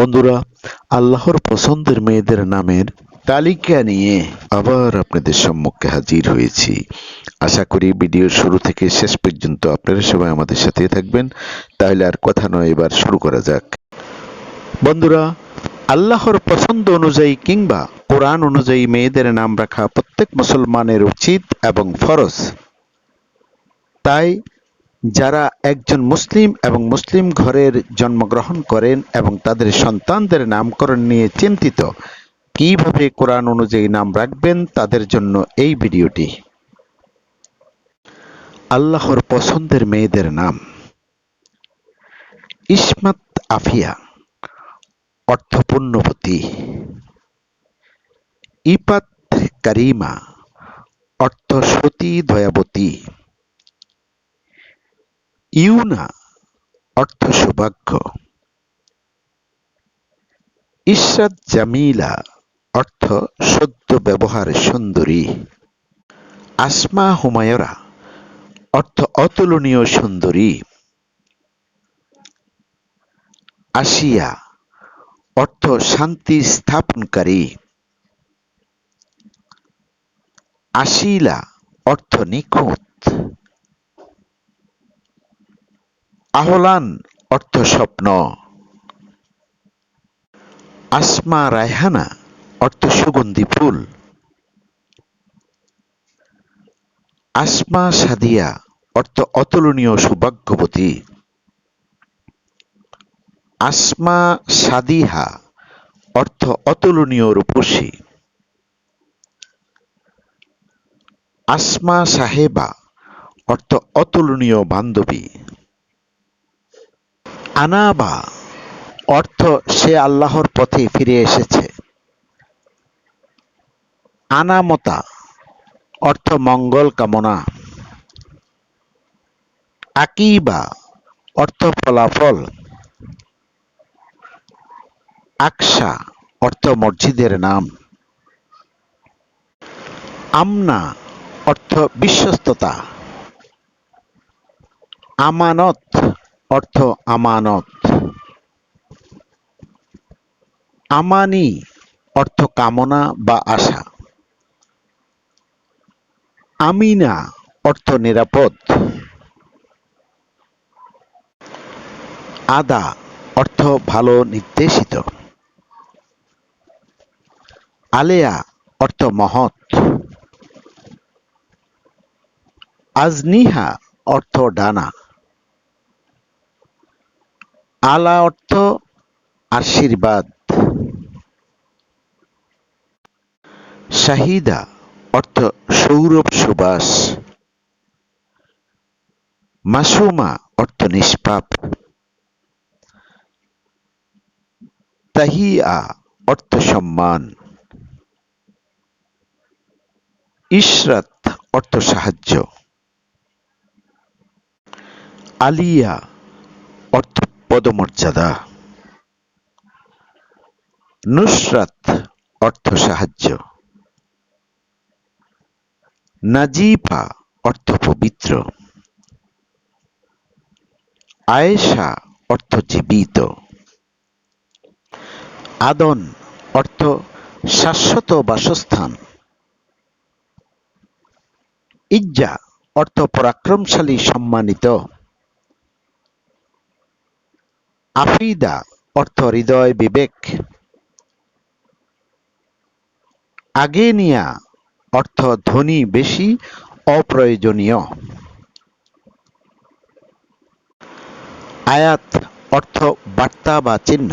বন্ধুরা, আল্লাহর পছন্দের মেয়েদের নামের তালিকা নিয়ে আবার আপনাদের সম্মুখে হাজির হয়েছি। আশা করি ভিডিওর শুরু থেকে শেষ পর্যন্ত আপনারা সবাই আমাদের সাথে থাকবেন। তাহলে আর কথা নয়, এবার শুরু করা যাক। বন্ধুরা, আল্লাহর পছন্দ অনুযায়ী কিংবা কোরআন অনুযায়ী মেয়েদের নাম রাখা প্রত্যেক মুসলমানের উচিত এবং ফরজ। তাই যারা একজন মুসলিম এবং মুসলিম ঘরের জন্মগ্রহণ করেন এবং তাদের সন্তানদের নামকরণ নিয়ে চিন্তিত, কীভাবে কোরআন অনুযায়ী নাম রাখবেন তাদের জন্য এই ভিডিওটি। আল্লাহর পছন্দের মেয়েদের নাম। ইসমাত আফিয়া অর্থ পুণ্যবতী ইপাত কারিমা অর্থ সতী দয়াবতী। ইউনা অর্থ সৌভাগ্য। ইশরাত জামিলা অর্থ সদ্য ব্যবহার সুন্দরী। আসমা হুমায়রা অর্থ অতুলনীয় সুন্দরী। আসিয়া অর্থ শান্তি স্থাপনকারী। আশিলা অর্থ নিখুঁত। আহলান অর্থ স্বপ্ন। আসমা রায়হানা অর্থ সুগন্ধি ফুল। আসমা সাদিয়া অর্থ অতুলনীয় সৌভাগ্যবতী। আসমা সাদিহা অর্থ অতুলনীয় রূপসী। আসমা সাহেবা অর্থ অতুলনীয় বান্ধবী। আনাবা অর্থ সে আল্লাহর পথে ফিরে এসেছে। আনামতা অর্থ মঙ্গল কামনা। আকিবা অর্থ ফলাফল। আকশা অর্থ মসজিদের নাম। আমনা অর্থ বিশ্বস্ততা। আমানত অর্থ আমানত। আমানি অর্থ কামনা বা আশা। আমিনা অর্থ নিরাপদ। আদা অর্থ ভালো নির্দেশিত। আলেয়া অর্থ মহৎ। আজনিহা অর্থ ডানা। আলা অর্থ আশীর্বাদ। শাহিদা অর্থ সৌরভ সুবাস। মাসুমা অর্থ নিষ্পাপ। তাহিয়া অর্থ সম্মান। ইশরাত অর্থ সাহায্য। আলিয়া অর্থ পদমর্যাদা। নুসরাত অর্থ সাহায্য। নাজিফা অর্থ পবিত্র। আয়েশা অর্থ জীবিত। আদন অর্থ শাশ্বত বাসস্থান। ইজ্জা অর্থ পরাক্রমশালী সম্মানিত। আফিদা অর্থ হৃদয় বিবেক। আগেনিয়া, অর্থ ধনী বেশি, অপ্রয়োজনীয়। আয়াত, অর্থ বার্তা বা চিহ্ন।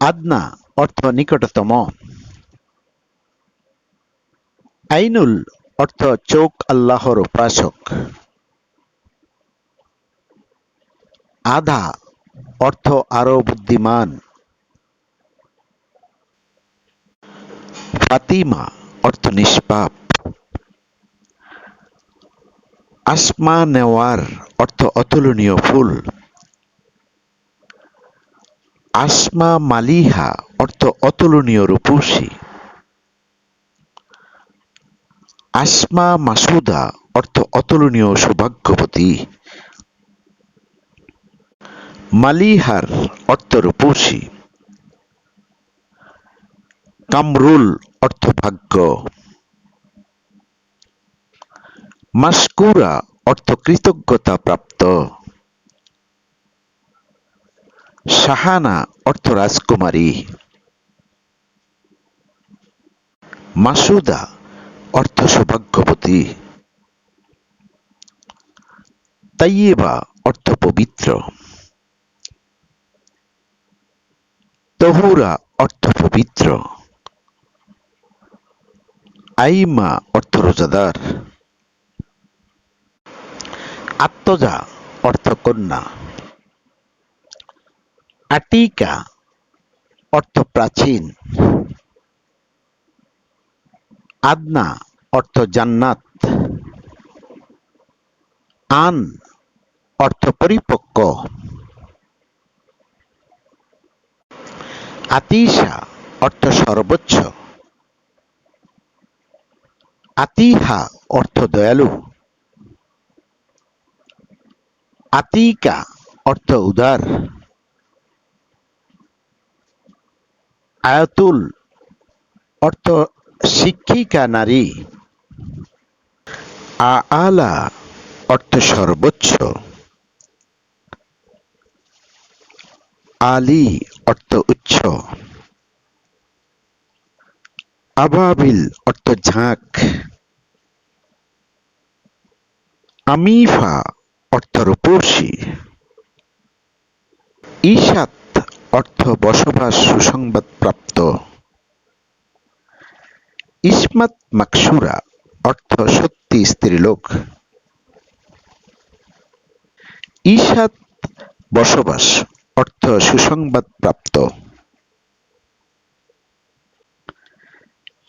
আদনা, অর্থ নিকটতম। আইনুল, অর্থ চোখ আল্লাহর উপাসক। আধা অর্থ আরও বুদ্ধিমান। ফাতিমা অর্থ নিষ্পাপ। আসমা নেওয়ার অর্থ অতুলনীয় ফুল। আসমা মালিহা অর্থ অতুলনীয় রূপসী। আসমা মাসুদা অর্থ অতুলনীয় সৌভাগ্যবতী। মালিহার অর্থ রূপসী কামরুল অর্থ ভাগ্য মাসকুরা অর্থ কৃতজ্ঞতা প্রাপ্ত। শাহানা অর্থ রাজকুমারী। মাসুদা অর্থ সৌভাগ্যবতী। তাইয়েবা অর্থ পবিত্র। তহুরা অর্থ পবিত্র। আইমা অর্থ রোজাদার। আত্মজা অর্থ কন্যা। আটিকা অর্থ প্রাচীন। আদনা অর্থ জান্নাত। আন অর্থ পরিপক্ক। আতিশা অর্থ সর্বোচ্চ। আতিহা অর্থ দয়ালু। আতিকা অর্থ উদার। আয়াতুল অর্থ শিক্ষিকা নারী। আলা অর্থ সর্বোচ্চ। আলী অর্থ উচ্চ। আবাবিল অর্থ ঝাঁক। আমিফা অর্থ রূপসী। ঈশাত অর্থ বসবাস সুসংবাদ প্রাপ্ত ইসমাত মাকসুরা অর্থ সত্যি স্ত্রীলোক। ঈশাত বসবাস সুসংবাদ প্রাপ্ত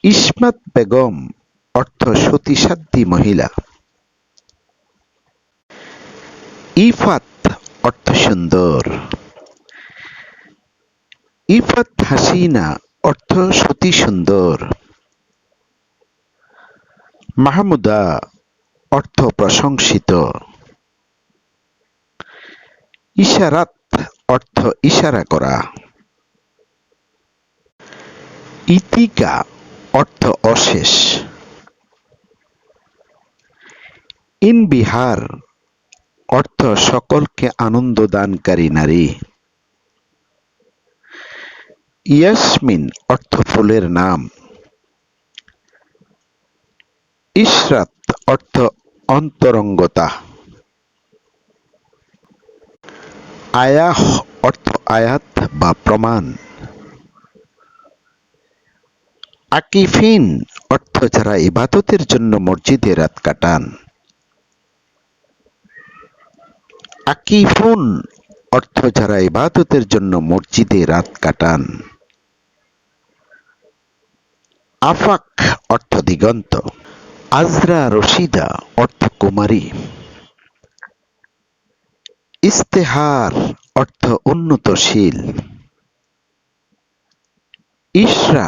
ইসমাত বেগম, অর্থ সতীসাধ্যী মহিলা। ইফাত, অর্থ সুন্দর। ইফাত হাসিনা, অর্থ সতী সুন্দর। মাহমুদা, অর্থ প্রশংসিত। ইশারাত অর্থ ইশারা করা। ইতিকা অর্থ অশেষ। ইনবিহার অর্থ সকলকে আনন্দ দানকারী নারী। ইয়াসমিন অর্থ ফুলের নাম। ইশরাত অর্থ অন্তরঙ্গতা। আয়াহ অর্থ আয়াত বা প্রমাণ। আকিফিন অর্থ যারা ইবাদতের জন্য মসজিদে রাত কাটান। আকিফুন অর্থ যারা ইবাদতের জন্য মসজিদে রাত কাটান। আফাক অর্থ দিগন্ত। আজরা রশিদা অর্থ কুমারী। ইস্তেহার অর্থ উন্নতশীল। ইশরা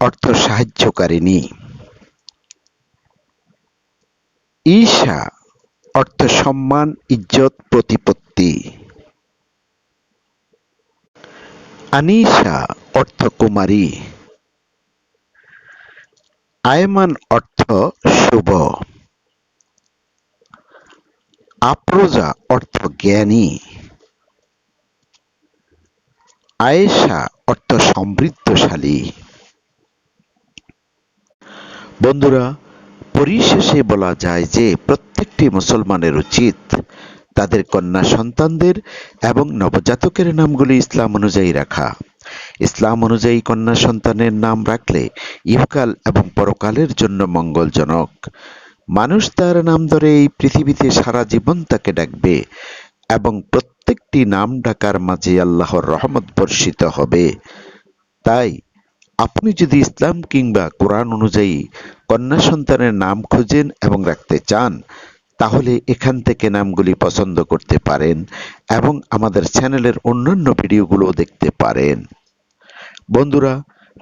অর্থ সাহায্যকারিণী। ঈশা অর্থ সম্মান, ইজ্জত, প্রতিপত্তি। আনিশা অর্থ কুমারী। আয়মান অর্থ শুভ। আপ্রজা অর্থ জ্ঞানী। আয়েশা অর্থ সমৃদ্ধশালী। বন্ধুরা, পরিশেষে বলা যায় যে প্রত্যেকটি মুসলমানের উচিত তাদের কন্যা সন্তানদের এবং নবজাতকের নামগুলি ইসলাম অনুযায়ী রাখা। ইসলাম অনুযায়ী কন্যা সন্তানের নাম রাখলে ইহকাল এবং পরকালের জন্য মঙ্গলজনক। মানুষ তার নাম ধরে এই পৃথিবীতে সারা জীবন তাকে ডাকবে এবং প্রত্যেকটি নাম ডাকার মাঝে আল্লাহর রহমত বর্ষিত হবে। তাই আপনি যদি ইসলাম কিংবা কোরআন অনুযায়ী কন্যা সন্তানের নাম খুঁজেন এবং রাখতে চান, তাহলে এখান থেকে নামগুলি পছন্দ করতে পারেন এবং আমাদের চ্যানেলের অন্যান্য ভিডিওগুলো দেখতে পারেন। বন্ধুরা